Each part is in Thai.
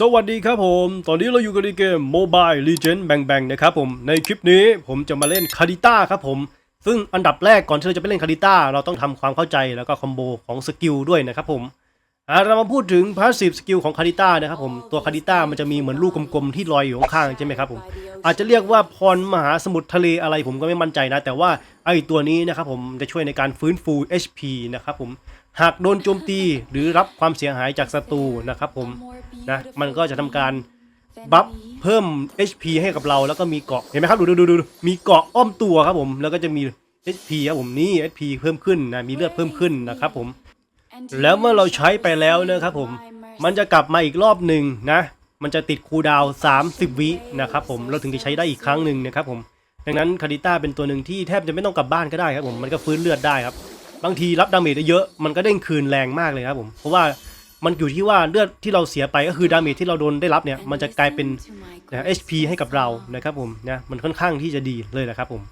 สวัสดีครับผม ตอนนี้เราอยู่กันในเกม Mobile Legend Bang Bang นะครับผม ในคลิปนี้ผมจะมาเล่นคาดิต้าครับผม ซึ่งอันดับแรกก่อนที่เราจะไปเล่นคาดิต้าเราต้องทำความเข้าใจแล้วก็คอมโบของสกิลด้วยนะครับผมอ่าเรามาพูดถึง passive สกิลของคาดิต้านะครับผม ตัวคาดิต้ามันจะมีเหมือนลูกกลมๆที่ลอยอยู่ข้างๆใช่ไหมครับผม อาจจะเรียกว่าพรมหาสมุทรทะเลอะไรผมก็ไม่มั่นใจนะ แต่ว่าไอ้ตัวนี้นะครับผมจะช่วยในการฟื้นฟู HP นะครับผม หากโดนโจมตีหรือรับความเสียหายจากศัตรูนะครับผมนะมันก็จะทำการบัฟเพิ่ม HP ให้กับเราแล้วก็มีเกาะเห็นไหมครับดูดูดูดูมีเกาะอ้อมตัวครับผมแล้วก็จะมี HP ครับผมนี่ HP เพิ่มขึ้นนะมีเลือดเพิ่มขึ้นนะครับผม แล้วเมื่อเราใช้ไปแล้วนะครับผม มันจะกลับมาอีกรอบหนึ่งนะ มันจะติดคูดาว 30 วินะครับผมเราถึงจะใช้ได้อีกครั้งหนึ่งนะครับผมดังนั้นคาดิต้าเป็นตัวหนึ่งที่แทบจะไม่ต้องกลับบ้านก็ได้ครับผมมันก็ฟื้นเลือดได้ครับ บางทีรับดาเมจได้เยอะมันก็เด้งคืนแรงมากเลยครับผมเพราะว่ามันอยู่ที่ว่าเลือดที่เราเสียไปก็คือดาเมจที่เราโดนได้รับเนี่ยมันจะกลายเป็นนะ HP ให้กับเรานะครับผมนะมันค่อนข้างที่จะดีเลยนะครับผม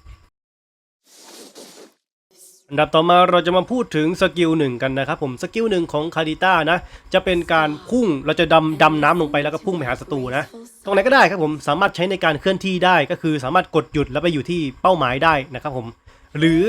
อันดับต่อมาเราจะมาพูดถึงสกิลหนึ่งกันนะครับผมสกิลหนึ่งของคาดิต้านะจะเป็นการพุ่งเราจะดำดำน้ำลงไปแล้วก็พุ่งไปหาศัตรูนะตรงไหนก็ได้ครับผมสามารถใช้ในการเคลื่อนที่ได้ก็คือสามารถกดหยุดแล้วไปอยู่ที่เป้าหมายได้นะครับผมหรือ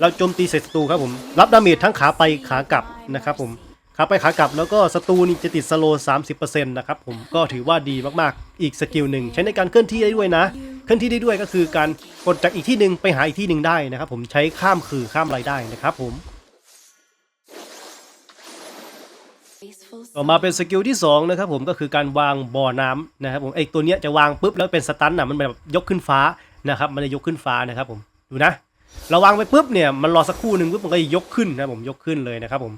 เราโจมตีใส่ศัตรูครับผม รับดาเมจทั้งขาไปขากลับนะครับผม ขาไปขากลับแล้วก็ศัตรูนี่จะติดสโลสามสิบเปอร์เซ็นต์นะครับผม ก็ถือว่าดีมากๆ อีกสกิลหนึ่งใช้ในการเคลื่อนที่ได้ด้วยนะ เคลื่อนที่ได้ด้วยก็คือการกดจากอีกที่หนึ่งไปหาอีกที่หนึ่งได้นะครับผมใช้ข้ามคือข้ามอะไรได้นะครับผมต่อมาเป็นสกิลที่2นะครับผมก็คือการวางบ่อน้ำนะครับผมไอตัวเนี้ยจะวางปุ๊บแล้วเป็นสตันน่ะมันแบบยกขึ้นฟ้านะครับมันจะยกขึ้นฟ้านะครับผมดูนะ เราวางไปปุ๊บเนี่ยมันรอสักครู่หนึ่งปุ๊บมันก็จะยกขึ้นนะผมยกขึ้นเลยนะครับผม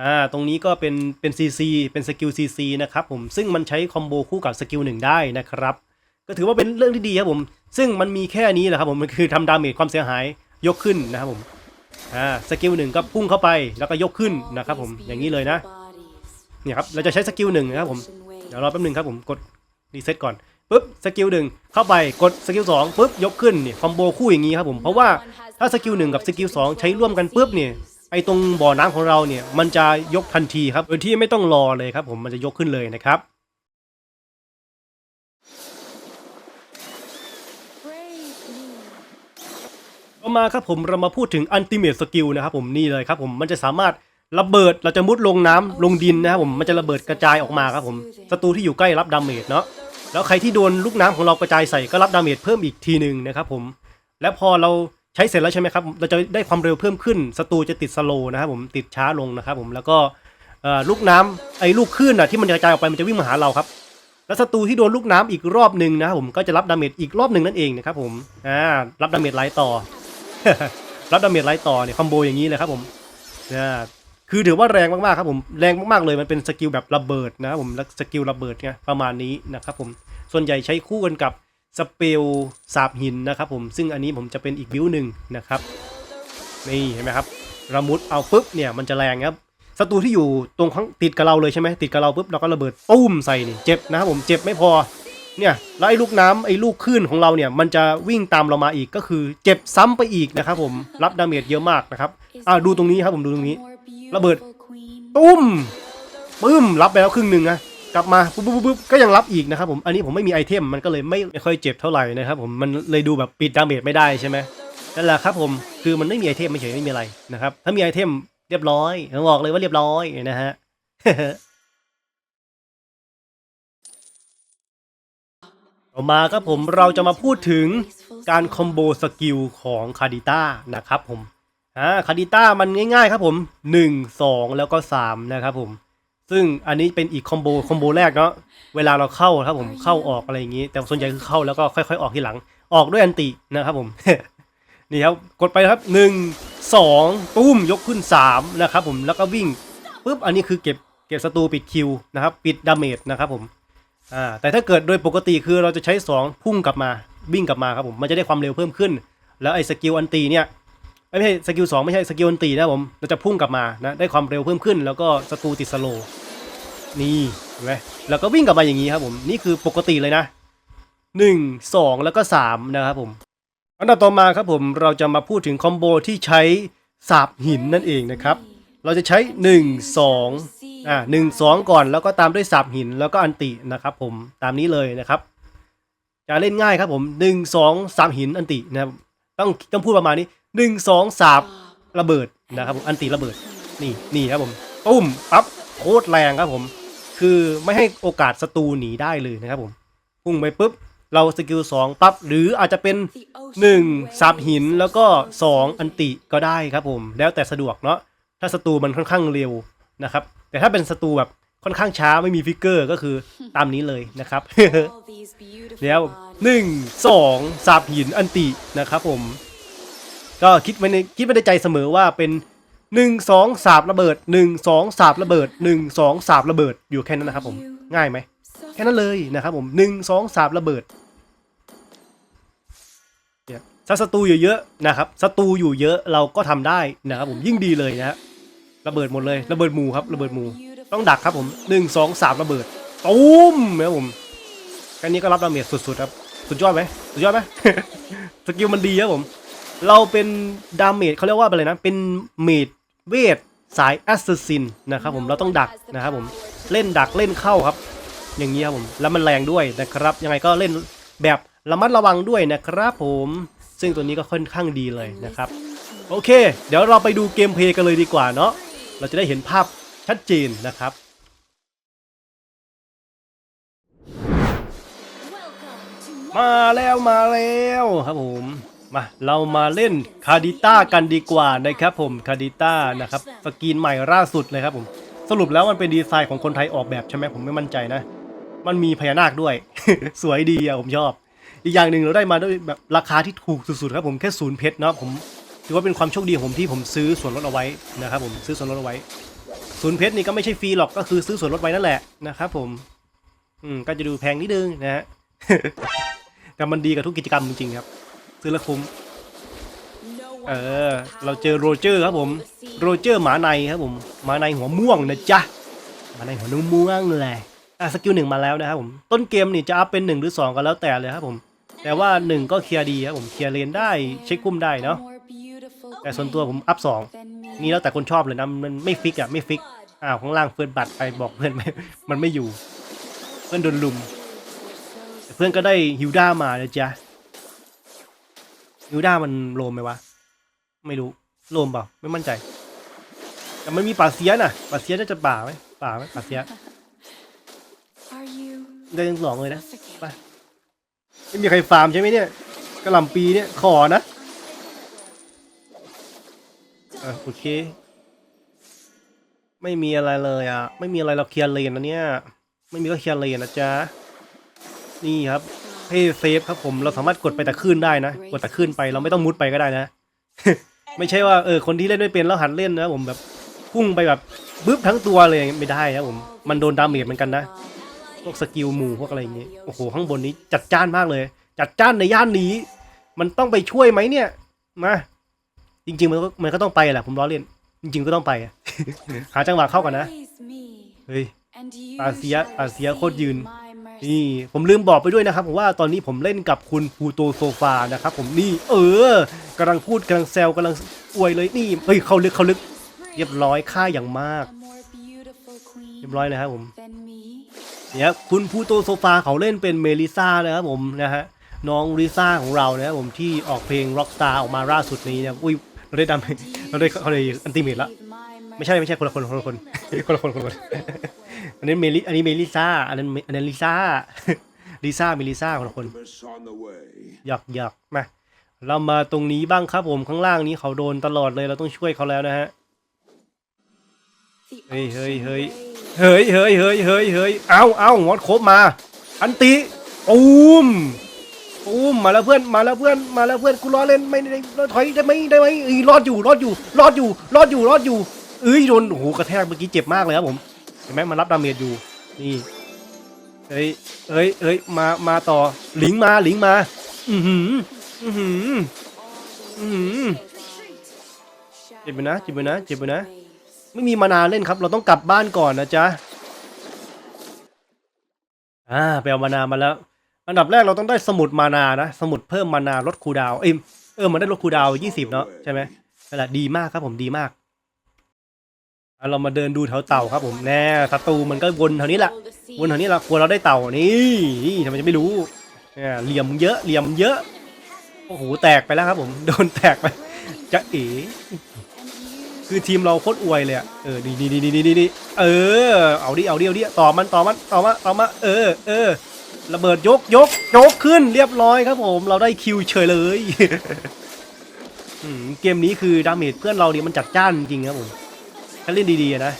อ่าตรงนี้ก็เป็นเป็นซีซีเป็นสกิลซีซีนะครับผมซึ่งมันใช้คอมโบคู่กับสกิลหนึ่งได้นะครับ ก็ถือว่าเป็นเรื่องที่ดีครับผม ซึ่งมันมีแค่นี้แหละครับผมมันคือทำดาเมจความเสียหายยกขึ้นนะครับผมอ่าสกิลหนึ่งก็พุ่งเข้าไปแล้วก็ยกขึ้นนะครับผมอย่างนี้เลยนะเนี่ยครับเราจะใช้สกิลหนึ่งนะครับผมเดี๋ยวรอแป๊บหนึงครับผมกดรีเซ็ตก่อน ปุ๊บสกิลหนึ่งเข้าไปกดสกิลสองปุ๊บยกขึ้นนี่คอมโบคู่อย่างนี้ครับผมเพราะว่าถ้าสกิลหนึ่งกับสกิลสองใช้ร่วมกันปุ๊บเนี่ยไอตรงบ่อน้ำของเราเนี่ยมันจะยกทันทีครับโดยที่ไม่ต้องรอเลยครับผมมันจะยกขึ้นเลยนะครับต่อมาครับผมเรามาพูดถึงอันติเม e สกิลนะครับผมนี่เลยครับผมมันจะสามารถระเบิดเราจะมุดลงน้ำลงดินนะครับผมมันจะระเบิดกระจายออกมาครับผมศัตรูที่อยู่ใกล้รับดาเมจเนาะ แล้วใครที่โดนลูกน้ำของเรากระจายใส่ก็รับดาเมจเพิ่มอีกทีหนึ่งนะครับผมและพอเราใช้เสร็จแล้วใช่ไหมครับเราจะได้ความเร็วเพิ่มขึ้นศัตรูจะติดสโลนะครับผมติดช้าลงนะครับผมแล้วก็ลูกน้ำไอ้ลูกคลื่นอะที่มันกระจายออกไปมันจะวิ่งมาหาเราครับแล้วศัตรูที่โดนลูกน้ำอีกรอบหนึ่งนะครับผมก็จะรับดาเมจอีกรอบหนึ่งนั่นเองนะครับผมอ่ารับดาเมจไล่ต่อ รับดาเมจไล่ต่อเนี่ยคอมโบอย่างนี้เลยครับผมนะ คือถือว่าแรงมากๆครับผมแรงมากๆเลยมันเป็นสกิลแบบระเบิดนะครับผมสกิลระเบิดไงประมาณนี้นะครับผมส่วนใหญ่ใช้คู่กันกับสเปลสาบหินนะครับผมซึ่งอันนี้ผมจะเป็นอีกบิวหนึ่งนะครับนี่เห็นไหมครับระมุดเอาปุ๊บเนี่ยมันจะแรงครับศัตรูที่อยู่ตรงข้างติดกับเราเลยใช่ไหมติดกับเราปุ๊บเราก็ระเบิดปุ้มใส่นี่เจ็บนะครับผมเจ็บไม่พอเนี่ยแล้วไอ้ลูกน้ำไอ้ลูกคลื่นของเราเนี่ยมันจะวิ่งตามเรามาอีกก็คือเจ็บซ้ำไปอีกนะครับผมรับดาเมจเยอะมากนะครับอ่าดูตรงนี้ครับผมดูตรงนี้ ระเบิดตุ้มปึ้มรับไปแล้วครึ่งหนึ่งนะกลับมาปุ๊บปุ๊บปุ๊บก็ยังรับอีกนะครับผมอันนี้ผมไม่มีไอเทมมันก็เลยไม่ไม่ค่อยเจ็บเท่าไหร่นะครับผมมันเลยดูแบบปิดดาเมจไม่ได้ใช่ไหมนั่นแหละครับผมคือมันไม่มีไอเทมไม่เฉยไม่มีอะไรนะครับถ้ามีไอเทมเรียบร้อยผมบอกเลยว่าเรียบร้อยนะฮะต่อมาครับผมเราจะมาพูดถึงการคอมโบสกิลของคาดิต้านะครับผม อ่าคาดิต้ามันง่ายๆครับผม 1 2 แล้วก็ 3 นะครับผม ซึ่งอันนี้เป็นอีกคอมโบคอมโบแรกเนาะเวลาเราเข้าครับผมเข้าออกอะไรอย่างนี้ แต่ส่วนใหญ่คือเข้าแล้วก็ค่อยๆ ออกทีหลัง ออกด้วยอันตินะครับผม นี่ครับกดไปครับ 1 2ตุ้มยกขึ้น 3 นะครับผมแล้วก็วิ่งปุ๊บอันนี้คือเก็บเก็บศัตรูปิดคิวนะครับปิดดาเมจนะครับผมอ่าแต่ถ้าเกิดโดยปกติคือเราจะใช้ 2 พุ่งกลับมาวิ่งกลับมาครับผมมันจะได้ความเร็วเพิ่มขึ้น แล้วไอ้สกิลอันตีเนี่ย ไม่ใช่สกิลสองไม่ใช่สกิลอันตีนะผมเราจะพุ่งกลับมานะได้ความเร็วเพิ่มขึ้น แล้วก็ศัตรูติดสโลนี่เห็นไหมแล้วก็วิ่งกลับมาอย่างนี้ครับผมนี่คือปกติเลยนะหนึ่งสองแล้วก็สามนะครับผมอันดับต่อมาครับผมเราจะมาพูดถึงคอมโบที่ใช้สาบหินนั่นเองนะครับ เราจะใช้ 1 2อ่า1 2ก่อนแล้วก็ตามด้วยสับหินแล้วก็อันตินะครับผมตามนี้เลยนะครับ จะเล่นง่ายครับผม 1 2 3 หินอันตินะครับ ต้องต้องพูดประมาณนี้1 2 3ระเบิดนะครับผมอันติระเบิดนี่นี่ครับผมตุ้มปั๊บโคตรแรงครับผม คือไม่ให้โอกาสศัตรูหนีได้เลยนะครับผมพุ่งไปปุ๊บเราสกิล2ปั๊บหรืออาจจะเป็น1สับหินแล้วก็ 2 อันติก็ได้ครับผม แล้วแต่สะดวกเนาะถ้าศัตรูมันค่อนข้างเร็วนะครับ แต่ถ้าเป็นศัตรูแบบ ค่อนข้างช้าไม่มีฟิกเกอร์ก็คือตามนี้เลยนะครับ แล้วหนึ่งสองสับหินอันตินะครับผม ก็คิดไว้ในคิดไว้ในใจเสมอว่าเป็นหนึ่งสองสาบระเบิดหนึ่งสองสาบระเบิดหนึ่งสองสาบระเบิดอยู่แค่นั้นนะครับผมง่ายไหมแค่นั้นเลยนะครับผมหนึ่งสองสามระเบิดเนี่ยถ้าศัตรูอยู่เยอะนะครับศัตรูอยู่เยอะเราก็ทำได้นะครับผมยิ่งดีเลยนะฮะระเบิดหมดเลยระเบิดหมู่ครับระเบิดหมู่ ต้องดักครับผมหนึ่งสองสามระเบิดตุ้มนะผมแค่นี้ก็รับดาเมจสุดๆครับ สุดยอดไหมสุดยอดไหมสกิลมันดีครับผม เราเป็นดาเมจเขาเรียกว่าอะไรนะ เป็นเมดเวทสายแอสซ s ซินนะครับผมเราต้องดักนะครับผมเล่นดักเล่นเข้าครับ อย่างนี้ครับผมแล้วมันแรงด้วยนะครับ ยังไงก็เล่นแบบระมัดระวังด้วยนะครับผม ซึ่งตัวนี้ก็ค่อนข้างดีเลยนะครับ โอเค เดี๋ยวเราไปดูเกมเพลย์กันเลยดีกว่าเนาะเราจะได้เห็นภาพ ชัดเจนนะครับ มาแล้วมาแล้วครับผมมาเรามาเล่นคาดิต้ากันดีกว่านะครับผมคาดิต้านะครับสกรีนใหม่ล่าสุดเลยครับผม สรุปแล้วมันเป็นดีไซน์ของคนไทยออกแบบใช่ไหมผมไม่มั่นใจนะ มันมีพญานาคด้วย สวยดีอะผมชอบ อีกอย่างหนึ่งเราได้มาด้วยแบบราคาที่ถูกสุดๆครับผมแค่ศูนย์เพชรเนาะผมถือว่าเป็นความโชคดีของผมที่ผมซื้อส่วนลดเอาไว้นะครับผมซื้อส่วนลดเอาไว้ ศูนย์เพชรนี่ก็ไม่ใช่ฟรีหรอกก็คือซื้อส่วนลดไว้นั่นแหละนะครับผม อืมก็จะดูแพงนิดนึงนะฮะแต่มันดีกับทุกกิจกรรมจริงๆครับ ซื้อล้วคุ้ม เออ เราเจอโรเจอร์ครับผม โรเจอร์หมาในครับผม หมาในหัวม่วงนะจ๊ะ หมาในหัวนุ่มม่วงเลยอะสกิลหนึ่งมาแล้วนะครับผม ต้นเกมนี่จะอัพเป็นหนึ่งหรือสองก็แล้วแต่เลยครับผม แต่ว่าหนึ่งก็เคลียร์ดีครับผม เคลียร์เลนได้เช็คกุ้มได้เนาะ แต่ส่วนตัวผมอัพสอง นี่แล้วแต่คนชอบเลยนะมันไม่ฟิกอะไม่ฟิกอ้าวข้างล่างเฟิร์นบัตรไปบอกเพื่อนไม่มันไม่อยู่ เพื่อนโดนลุมเพื่อนก็ได้ฮิวด้ามานะจ๊ะฮิวด้ามันโลมไหมวะไม่รู้โลมเปล่าไม่มั่นใจ แต่มันมีป่าเสียน่ะป่าเสียน่าจะป่าไหมป่าไหมป่าเสียได้ทั้งสองเลยนะไปไม่มีใครฟาร์มใช่ไหมเนี่ยกระลำปีเนี่ยขอนะ ออโอเค ไม่มีอะไรเลยอะ ไม่มีอะไรเราเคลียร์เลนนะเนี่ย ไม่มีก็เคลียร์เลนนะจ๊ะ นี่ครับเพย์เซฟครับผม เราสามารถกดไปแต่ขึ้นได้นะ กดแต่ขึ้นไป เราไม่ต้องมุดไปก็ได้นะ ไม่ใช่ว่าเออคนที่เล่นไม่เป็นแล้วหัดเล่นนะผมแบบพุ่งไปแบบบึ๊บทั้งตัวเลยไม่ได้ครับผม มันโดนดาเมจเหมือนกันนะ พวกสกิลหมู่พวกอะไรอย่างเงี้ย โอ้โหข้างบนนี้จัดจ้านมากเลย จัดจ้านในย่านนี้ มันต้องไปช่วยไหมเนี่ย มา จริง ๆ มันก็มันก็ต้องไปแหละผมล้อเล่น จริง ๆ ก็ต้องไปอะ หาจังหวะเข้ากันนะ เฮ้ย อาเซียอาเซียโคตรยืน นี่ผมลืมบอกไปด้วยนะครับผมว่าตอนนี้ผมเล่นกับคุณพูโตโซฟานะครับผมนี่เออกำลังพูดกำลังแซวกำลังอวยเลยนี่เฮ้ยเข้าลึกเข้าลึก เรียบร้อยค่าอย่างมาก เรียบร้อยเลยครับผมเนี่ยคุณพูโตโซฟาเขาเล่นเป็นเมลิซ่านะครับผมนะฮะน้องลิซ่าของเรานะครับผมที่ออกเพลง Rockstar ออกมาล่าสุดนี้เนี่ยอุ้ย เราได้ดำเราได้เขาเลยอันติเมตละไม่ใช่ไม่ใช่คนละคนคนละคนคนละคนคนละคนอันนี้เมลิอันนี้เมลิซ่าอันนั้นอันนั้นลิซ่าลิซ่าเมลิซ่าคนละคนหยอกหยอกมาเรามาตรงนี้บ้างครับผมข้างล่างนี้เขาโดนตลอดเลยเราต้องช่วยเขาแล้วนะฮะเฮ้ยเฮ้ยเฮ้ยเฮ้ยเฮ้ยเฮ้ยเฮ้ยเฮ้ยเอาเอางอดครบมา อันติตูม ตูมมาแล้วเพื่อนมาแล้วเพื่อนมาแล้วเพื่อนกูรอเล่นไม่ได้ถอยได้ไหมได้ไหมเอ้ยรอดอยู่รอดอยู่รอดอยู่รอดอยู่รอดอยู่เอ้ยโดนโอ้โหกระแทกเมื่อกี้เจ็บมากเลยครับผมเห็นไหมมันรับดาเมจอยู่นี่เฮ้ยเฮ้ยเฮ้ยมามาต่อหลิงมาหลิงมา อือหืออือหืออืมเจ็บไปนะเจ็บไปนะเจ็บไปนะ ไม่มีมานาเล่นครับ เราต้องกลับบ้านก่อนนะจ๊ะอ่าไปเอามานามาแล้ว อันดับแรกเราต้องได้สมุดมานานะ สมุดเพิ่มมานาลดคูดาวเอ้ยเออมันได้ลดคูดาวยี่สิบเนาะใช่ไหมนั่นแหละดีมากครับผมดีมากเรามาเดินดูแถวเต่าครับผมแน่ศัตรูมันก็วนแถวนี้แหละวนแถวนี้แหละกลัวเราได้เต่านี่นี่ทำไมจะไม่รู้เนี่ยเหลี่ยมเยอะเหลี่ยมเยอะโอ้โหแตกไปแล้วครับผมโดนแตกไปจะเอ๋คือทีมเราโคตรอวยเลยอะเออดีดีดีดีดีดีเออเอาดิเอาดิเอาดิต่อมันต่อมันต่อมาต่อมาเออเออ ระเบิดยกยกยกขึ้นเรียบร้อยครับผม เราได้คิวเฉยเลยอืมเกมนี้คือดาเมจเพื่อนเราเนี่ยมันจัดจ้านจริงครับผมถ้าเล่นดีๆอะนะ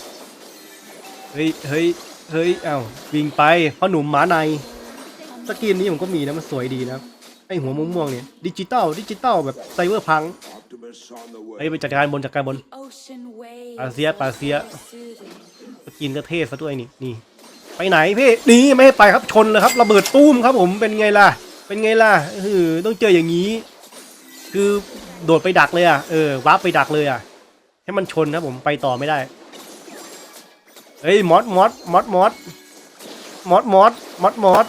เฮ้ยเฮ้ยเฮ้ยเอ้าวิ่งไปพ่อหนุ่มหมาในสกินนี้ผมก็มีนะมันสวยดีนะไอหัวม่วงๆเนี่ยดิจิตอลดิจิตอลแบบไซเบอร์พังเฮ้ยไปจัดการบนจัดการบนปาเซียปาเซียสกินก็เท่ซะด้วยนี่นี่ ไปไหนพี่นี่ไม่ให้ไปครับชนเลยครับระเบิดตุ้มครับผมเป็นไงล่ะ เป็นไงล่ะเออต้องเจออย่างนี้ คือโดดไปดักเลยอะเออวาร์ปไปดักเลยอะ ให้มันชนครับผมไปต่อไม่ได้เฮ้ยมอสมอสมอสมอสมอสมอสมอสมอส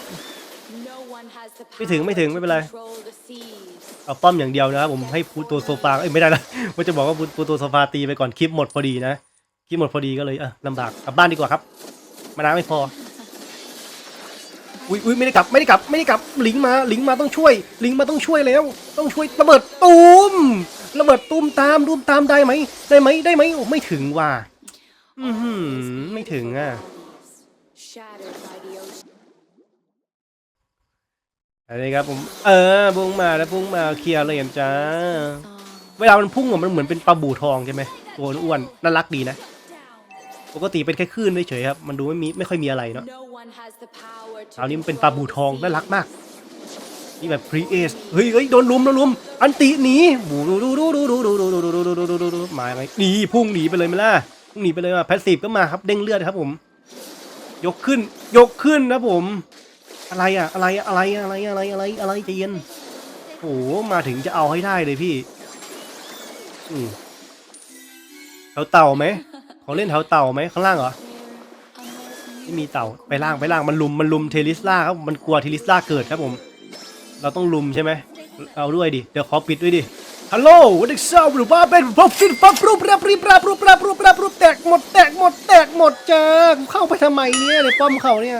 ไม่ถึงไม่ถึงไม่เป็นไรเอาป้อมอย่างเดียวนะครับผมให้พูตัวโซฟาเอ้ยไม่ได้นะว่าจะบอกว่าพูตัวโซฟาตีไปก่อนคลิปหมดพอดีนะคลิปหมดพอดีก็เลยเออลำบากกลับบ้านดีกว่าครับ มานาไม่พออุ้ยอุ้ยไม่ได้กลับไม่ได้กลับไม่ได้กลับลิงมาลิงมาต้องช่วย ลิงมาต้องช่วยแล้ว ต้องช่วยระเบิดตูมระเบิดตูมตามตูมตามได้ไหมได้ไหมได้ไหมโอ้ไม่ถึงว่ะอือหือไม่ถึงอะอะไรครับผมเออพุ่งมาแล้วพุ่งมาเคลียร์เลยจ้าเวลามันพุ่งมันเหมือนเป็นปลาบู่ทองใช่ไหมตัวอ้วนน่ารักดีนะ ปกติเป็นแค่คลื่นเฉยๆครับ มันดูไม่มีไม่ค่อยมีอะไรเนาะคราวนี้มันเป็นปลาบูทองน่ารักมาก นี่แบบพรีเอสเฮ้ยเฮ้ยโดนลุมโดนลุม อันติหนีบูดูดูดูดูดูดูดูดูดูดูดูดูดูดูมาไงหนีพุ่งหนีไปเลยไหมล่ะพุ่งหนีไปเลยอะแพสซีฟก็มาครับเด้งเลือดครับผม ยกขึ้นยกขึ้นนะผม อะไรอะอะไรอะอะไรอะอะไรอะอะไรอะไรอะไรใจเย็นโอ้โหมาถึงจะเอาให้ได้เลยพี่อืมแถวเต่าไหม ขอเล่นแถวเต่าไหมข้างล่างเหรอไม่มีเต่าไปล่างไปล่างมันลุมมันลุมเทลิสลาครับมันกลัวเทลิสลาเกิดครับผม เราต้องลุมใช่ไหมเอาด้วยดิเดี๋ยวขอปิดด้วยดิฮัลโหลวันนี้เศร้าหรือว่าเป็นพวกฟินฟับรูปรับรีบรับรูปรับรูปรับรูปแตกหมดแตกหมดแตกหมดจ้าเข้าไปทำไมเนี่ยในป้อมเขาเนี่ย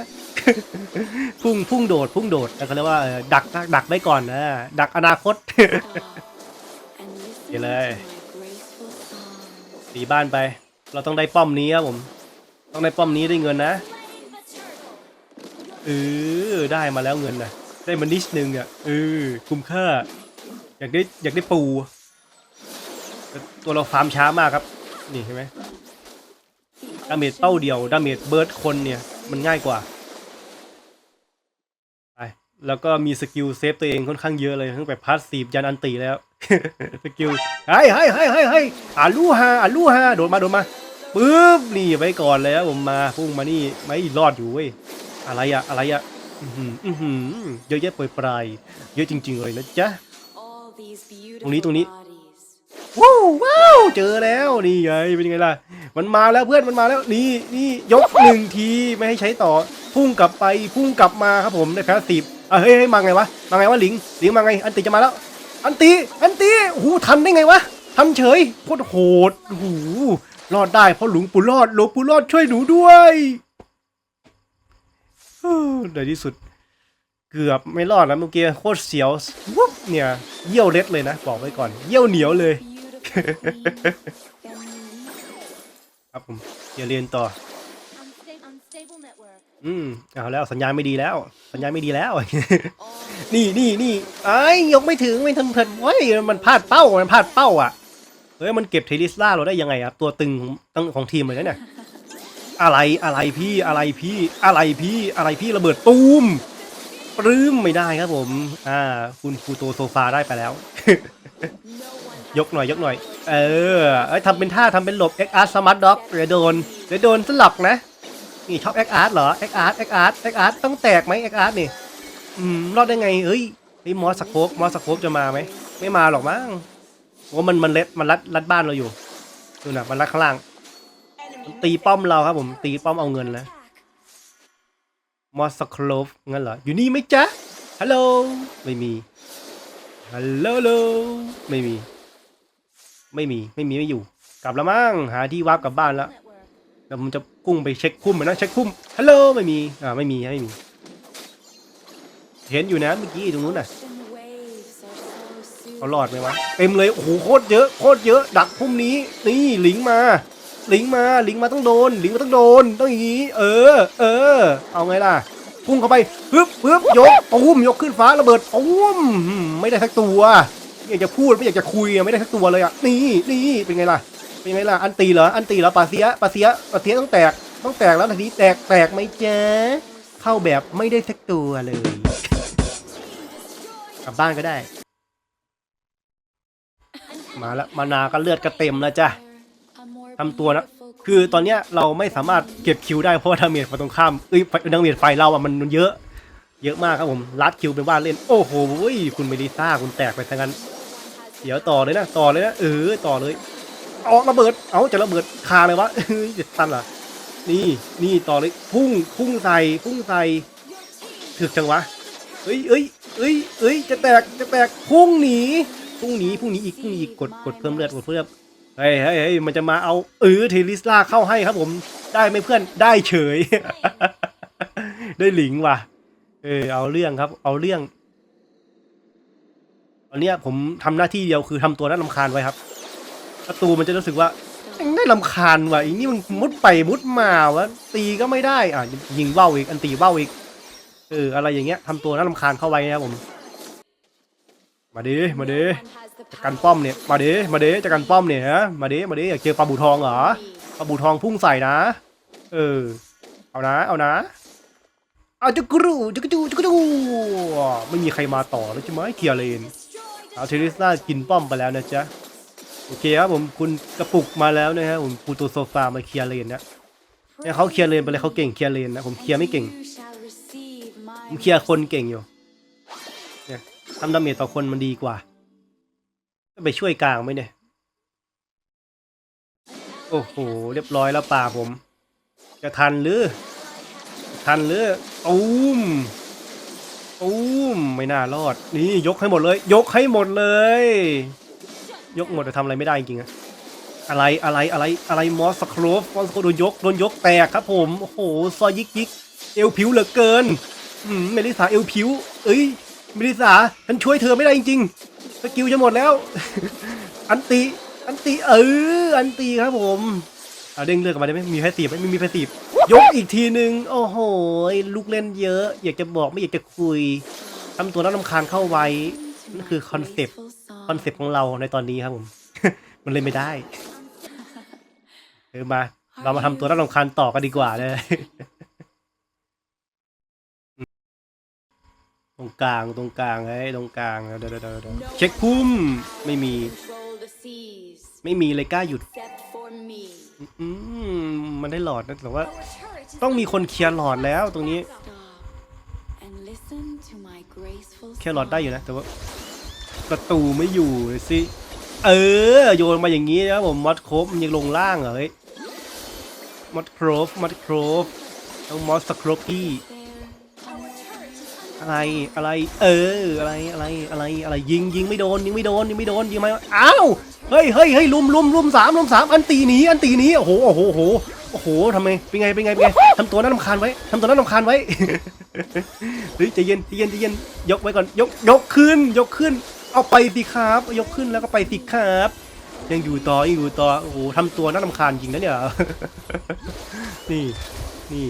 พุ่งพุ่งโดดพุ่งโดดแล้วเขาเรียกว่าดักดักไว้ก่อนนะดักอนาคตเดี๋ยวเลยตีบ้านไป เราต้องได้ป้อมนี้ครับผม ต้องได้ป้อมนี้ได้เงินนะเออได้มาแล้วเงินนะได้มานิดนึงอะเออคุ้มค่า อยากได้อยากได้ปู ตัวเราฟาร์มช้ามากครับ นี่เห็นไหมดาเมจเต้าเดียวดาเมจเบิร์ดคนเนี่ย มันง่ายกว่า แล้วก็มีสกิลเซฟตัวเองค่อนข้างเยอะเลยทั้งแบบพาสซีฟยันอันตีแล้ว สกิลเฮ้ยเฮ้ยเฮ้ยเฮ้ยเฮ้ยอาลูฮาอาลูฮาโดดมาโดดมาปึ๊บนี่ไว้ก่อนแล้วผมมาพุ่งมานี่ไม่รอดอยู่เว้ยอะไรอะอะไรอะอื้อหืออื้อหือเยอะแยะเปรยปลายเยอะจริง ๆ เลยนะจ๊ะตรงนี้ตรงนี้ ว้าวว้าวเจอแล้วนี่ไงเป็นยังไงล่ะ มันมาแล้วเพื่อนมันมาแล้วนี่นี่ยกหนึ่งทีไม่ให้ใช้ต่อ พุ่งกลับไปพุ่งกลับมาครับผมได้แพ้สิบอะเฮ้ยเฮ้ยมาไงวะมาไงวะหลิงหลิงมาไง อันติจะมาแล้ว อันติอันติโอ้โหทันได้ไงวะทันเฉยโคตรโหดโอ้โหรอดได้เพราะหลวงปู่รอดหลวงปู่รอดช่วยหนูด้วยเฮ้อในที่สุด เกือบไม่รอดแล้วเมื่อกี้โคตรเสียววุบเนี่ยเยี่ยวเล็ดเลยนะบอกไว้ก่อน เยี่ยวเหนียวเลยครับผมอย่าเรียนต่อ อืมเอาแล้วสัญญาณไม่ดีแล้ว สัญญาณไม่ดีแล้ว นี่นี่นี่ไอ้ยกไม่ถึงไม่ถึงเถิดเฮ้ยมันพลาดเป้ามันพลาดเป้าอะเฮ้ยมันเก็บเทลิสล่าเราได้ยังไงครับตัวตึงของตั้งของทีมเลยนะเนี่ยอะไรอะไรพี่อะไรพี่อะไรพี่อะไรพี่ระเบิดตูม ปรื้มไม่ได้ครับผม อ่า คุณฟูโตโซฟาได้ไปแล้ว ยกหน่อยยกหน่อย เออเอ้ยทำเป็นท่าทำเป็นหลบ XR Smart Dog เดี๋ยวโดนเดี๋ยวโดนสลับนะ นี่ชอบแอคอาร์ตเหรอแอคอาร์ตแอคอาร์ตแอคอาร์ตต้องแตกไหมแอคอาร์ตนี่อืมรอดได้ไงเฮ้ยไอ้มอสสโคปมอสสโคปจะมาไหมไม่มาหรอกมั้งว่ามันมันเล็ดมันรัดรัดบ้านเราอยู่ดูนะมันรัดข้างล่างตีป้อมเราครับผมตีป้อมเอาเงินแล้ว มอสสโคปงั้นเหรอ อยู่นี่ไหมจ๊ะ ฮัลโหล ไม่มี ฮัลโหล ไม่มี ไม่มี ไม่มี ไม่อยู่ กลับแล้วมั้ง หาที่วาร์ปกลับบ้านแล้วเดี๋ยวผมจะกุ้งไปเช็คพุ่มเหมือนนะเช็คพุ่ม ฮัลโหล ไม่มี อ่า ไม่มี ไม่มี เห็นอยู่นะเมื่อกี้ตรงนู้นน่ะเขารอดไหมวะ เต็มเลย โอ้โห โคตรเยอะ โคตรเยอะ ดักพุ่มนี้ นี่ ลิงมา ลิงมาลิงมาต้องโดน ลิงมาต้องโดนต้องอย่างนี้ เออ เออ เอาไงล่ะพุ่งเข้าไปปึ๊บปึ๊บยกปุ้มยกขึ้นฟ้าระเบิดปุ้มไม่ได้สักตัวไม่อยากจะพูดไม่อยากจะคุยไม่ได้สักตัวเลยอะนี่นี่เป็นไงล่ะ เป็นไงล่ะอันตีเหรออันตีเหรอปาเซียปาเซียปาเซียต้องแตกต้องแตกแล้วทีนี้แตกแตกไหมเจ๊เข้าแบบไม่ได้สักตัวเลยกลับบ้านก็ได้ มาล้วมานาก็เลือดก็เต็มแล้วจ้ะ ทำตัวนะ คือตอนเนี้ยเราไม่สามารถเก็บคิวได้เพราะว่าดาเมจฝั่งตรงข้ามเอ้ยดาเมจไฟเราอะมันเยอะ เยอะมากครับผมลัดคิวเป็นว่าเล่น โอ้โหคุณเมลิซ่าคุณแตกไปทั้งนั้น เดี๋ยวต่อเลยนะ ต่อเลยนะ เออ ต่อเลยออกระเบิด เอาจะระเบิดคาเลยวะเฮ้ยจะตันเหรอ นี่ นี่ต่อเลย พุ่ง พุ่งใส่ พุ่งใส่ถึกจังวะ เอ้ยเอ้ยเอ้ยเอ้ย จะแตก จะแตก พุ่งหนี พุ่งหนี พุ่งหนีอีก พุ่งหนีอีก กด กดเพิ่มเลือด กดเพิ่ม เฮ้ยเฮ้ยเฮ้ยมันจะมาเอาเออเทลิสลาเข้าให้ครับผมได้ไหมเพื่อนได้เฉย ได้หลิงว่ะ เออเอาเรื่องครับ เอาเรื่อง ตอนนี้ผมทำหน้าที่เดียวคือทำตัวน่ารำคาญไว้ครับศัตรูมันจะรู้สึกว่าได้ลำคาญว่ะอีนี่มันมุดไปมุดมาวะตีก็ไม่ได้อะยิงเบ้าอีกอันตีเบ้าอีกเอออะไรอย่างเงี้ยทำตัวน่ารำคาญเข้าไว้นะครับผม มาดิมาดิ จะกันป้อมเนี่ยมาเด้มาเด้จะกันป้อมเนี่ยฮะมาเด้มาเด้อยากเจอปลาบูทองเหรอปลาบูทองพุ่งใส่นะ เออ เอานะ เอานะเอาจุกรูจุกจูจุกจูไม่มีใครมาต่อแล้วใช่ไหมเคลียร์เลนเอาเทริสนากินป้อมไปแล้วนะจ๊ะโอเคครับผมคุณกระปุกมาแล้วนะฮะผมปูตัวโซฟามาเคลียร์เลนนะเนี่ยเขาเคลียร์เลนไปเลยเขาเก่งเคลียร์เลนนะผมเคลียร์ไม่เก่งผมเคลียร์คนเก่งอยู่เนี่ยทำดาเมจต่อคนมันดีกว่า ไปช่วยกลางไหมเนี่ย โอ้โห เรียบร้อยแล้วป่าผม จะทันหรือ ทันหรือตูมตูมไม่น่ารอด นี่ยกให้หมดเลย ยกให้หมดเลย ยกหมดจะทำอะไรไม่ได้จริงอะอะไรอะไรอะไรอะไรมอสครฟมอสโครฟโดนยกโดนยกแตกครับผม โอ้โห ซอยยิกยิกเอวผิวเหลือเกิน อืมเมลิสาเอวผิว เอ้ยเมลิสาฉันช่วยเธอไม่ได้จริงๆ สกิลจะหมดแล้ว อันตีอันตีเอออันตีครับผมเอาเด้งเลือกกลับมาได้ไหมมีแพสซีฟไหมไม่มีแพสซีฟยกอีกทีหนึ่งโอ้โหลูกเล่นเยอะ อยากจะบอกไม่อยากจะคุยทำตัวน่ารำคาญเข้าไว้นั่นคือคอนเซปต์คอนเซปต์ของเราในตอนนี้ครับผม มันเลยไม่ได้เออมา เรามาทำตัวน่ารำคาญต่อกันดีกว่าเลย ตรงกลางตรงกลางไอ้ยตรงกลางเดี๋ยวเดี๋ยวเดี๋ยวเดี๋ยวเช็คพุ่มไม่มี ไม่มีเลยกล้าหยุดอืมมันได้หลอดนะแต่ว่า ต้องมีคนเคลียร์หลอดแล้วตรงนี้เคลียร์หลอดได้อยู่นะ แต่ว่าประตูไม่อยู่เลยสิเออ โยนมาอย่างนี้นะผมมอสโครฟมันยังลงล่างเหรอเฮ้ยมอสโครฟมอสโครฟต้องมอสโครฟพี่ อะไรอะไร เอออะไรอะไรอะไรอะไรยิงยิงไม่โดนยิงไม่โดนยิงไม่โดนยิงไม่อ้าวเฮ้ยเฮ้ยเฮ้ยลุมลุมลุมสามลุมสามอันตีหนีอันตีหนีโอ้โหโอ้โหโอ้โหโอ้โหทำไมเป็นไงเป็นไงเป็นไงทำตัวน่ารำคาญไว้ทำตัวน่ารำคาญไว้เฮ้ยใจเย็นใจเย็นใจเย็นยกไว้ก่อนยกยกขึ้น ยกขึ้น เอาไปสิครับ ยกขึ้นแล้วก็ไปสิครับยังอยู่ต่อยังอยู่ต่อโอ้โหทำตัวน่ารำคาญจริงนะเนี่ยนี่นี่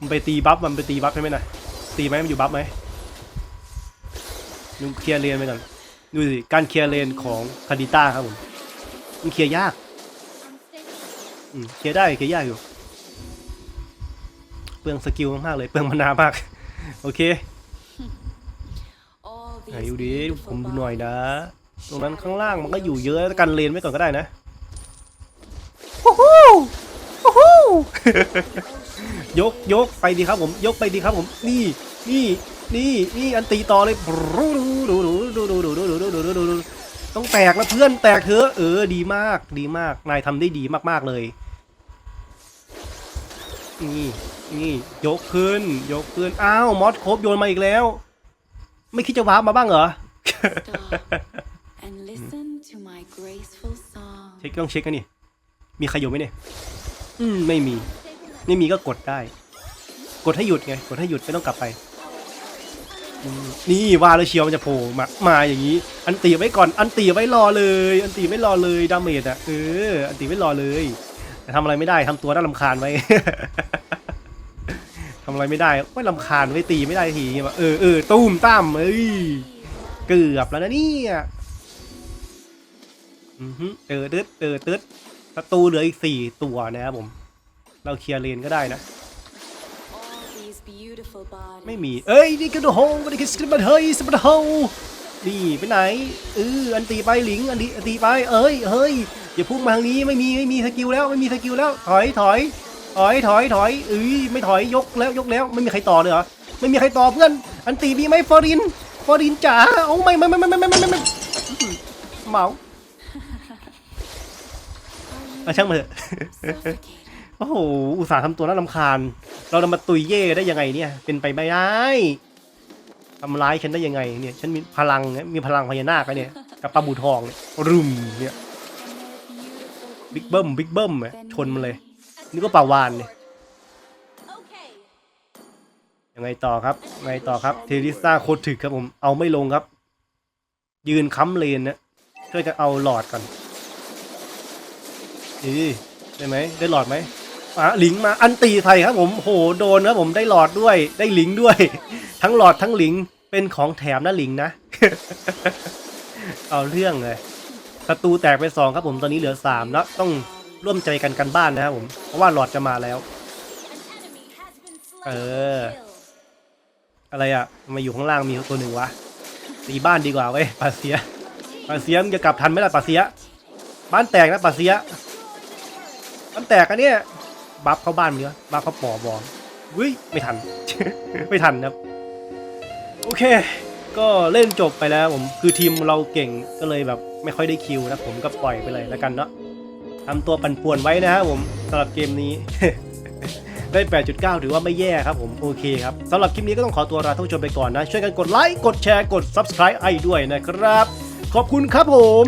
มันไปตีบัฟมันไปตีบัฟใช่ไหมนะ ตีไหมมันอยู่บัฟไหมดูเคลียร์เลนไปก่อนดูสิการเคลียร์เลนของคาดิต้าครับผมมันเคลียร์ยากอืมเคลียร์ได้เคลียร์ยากอยู่เปลืองสกิลมากๆเลยเปลืองมานามาก โอเคไหนดูดิผมดูหน่อยนะ ตรงนั้นข้างล่างมันก็อยู่เยอะกันเลนไว้ก่อนก็ได้นะโอ้โหโอ้โห ยกยกไปดีครับผม ยกไปดีครับผม นี่ นี่นี่นี่อันตีต่อเลยดูดูดูดูดูดูดูดูดูดูดูดูต้องแตกแล้วเพื่อนแตกเถอะเออดีมากดีมากนายทำได้ดีมากๆเลย นี่นี่ยกขึ้น ยกขึ้นอ้าวมอสโคบโยนมาอีกแล้ว ไม่คิดจะวาร์ปมาบ้างเหรอเช็คต้องเช็คกันนี่มีใครอยู่ไหมเนี่ยอืมไม่มี ไม่มีก็กดได้ กดให้หยุดไง กดให้หยุดไม่ต้องกลับไป นี่ว่าแล้วเชียวมันจะโผล่มามาอย่างนี้ อันตีไว้ก่อน อันตีไว้รอเลย อันตีไว้รอเลยดาเมจอะเออ อันตีไว้รอเลยแต่ทำอะไรไม่ได้ทำตัวน่ารำคาญไว้ทำอะไรไม่ได้ไม่ลำคาญไว้ตีไม่ได้ทีแบบเออเออตุ้มตั้มเอ้ยเกือบแล้วนะเนี่ยอือฮึเออตึ๊ดเออตึ๊ดศัตรูเหลืออีกสี่ตัวนะครับผม เราเคลียร์เลนก็ได้นะ all these beautiful bodies ไม่มี เอ้ย นี่คือโดโฮมันนี่คือสกิลบัตเฮ้ยสกิลบัตโฮนี่ไปไหนเอออันตีไปหลิง อันตีอันตีไป เอ้ยเฮ้ยอย่าพุ่งมาทางนี้ไม่มีไม่มีสกิลแล้วไม่มีสกิลแล้วถอยถอยถอยถอยถอยเอ้ยไม่ถอยยกแล้วยกแล้วไม่มีใครต่อเลยเหรอไม่มีใครต่อเพื่อน อันตีมีไหมฟอรินฟอรินจ๋าโอ้ไม่ไม่ไม่ไม่ไม่ไม่ไม่ไม่ไม่เหมาเอาช่างมาเถอะ suffocating โอ้โห อุตส่าห์ทำตัวน่ารำคาญ เราจะมาตุยเย่ได้ยังไงเนี่ย เป็นไปไม่ได้ทำร้ายฉันได้ยังไงเนี่ย ฉันมีพลังนะมีพลังพญานาคอะเนี่ย กับปลาบูทองเนี่ยรุมเนี่ยบิ๊กเบิ้มบิ๊กเบิ้มอะชนมันเลย นี่ก็ปลาวานเนี่ยยังไงต่อครับยังไงต่อครับเทริซ่าโคตรถึกครับผม เอาไม่ลงครับ ยืนค้ำเลนนะช่วยกันเอาหลอดก่อนนี่ได้ไหมได้หลอดไหม อะหลิงมาอันตีไทยครับผมโหโดนครับผมได้หลอดด้วยได้หลิงด้วย ทั้งหลอดทั้งหลิงเป็นของแถมนะหลิงนะ เอาเรื่องเลยศัตรูแตกไปสองครับผมตอนนี้เหลือสามแล้วต้องร่วมใจกันกันบ้านนะครับผมเพราะว่าหลอดจะมาแล้ว เออ อะไรอะมาอยู่ข้างล่างมีตัวหนึ่งวะตีบ้านดีกว่าเว้ยปาเซียปาเซียมึงจะกลับทันไหมล่ะปาเซีย บ้านแตกนะปาเซียบ้านแตกอันเนี้ย บัฟเข้าบ้านมึงเนอบัฟเข้าปอบอลวิไม่ทัน ไม่ทันครับ โอเค ก็เล่นจบไปแล้วผมคือทีมเราเก่งก็เลยแบบไม่ค่อยได้คิวนะผมก็ปล่อยไปเลยแล้วกันเนาะทำตัวปั่นป่วนไว้นะครับผมสำหรับเกมนี้ ได้ 8.9 ถือว่าไม่แย่ครับผมโอเคครับสำหรับคลิปนี้ก็ต้องขอตัวลาท่านผู้ชมไปก่อนนะ ช่วยกันกดไลค์กดแชร์กด Subscribe ไอ้ด้วยนะครับ ขอบคุณครับผม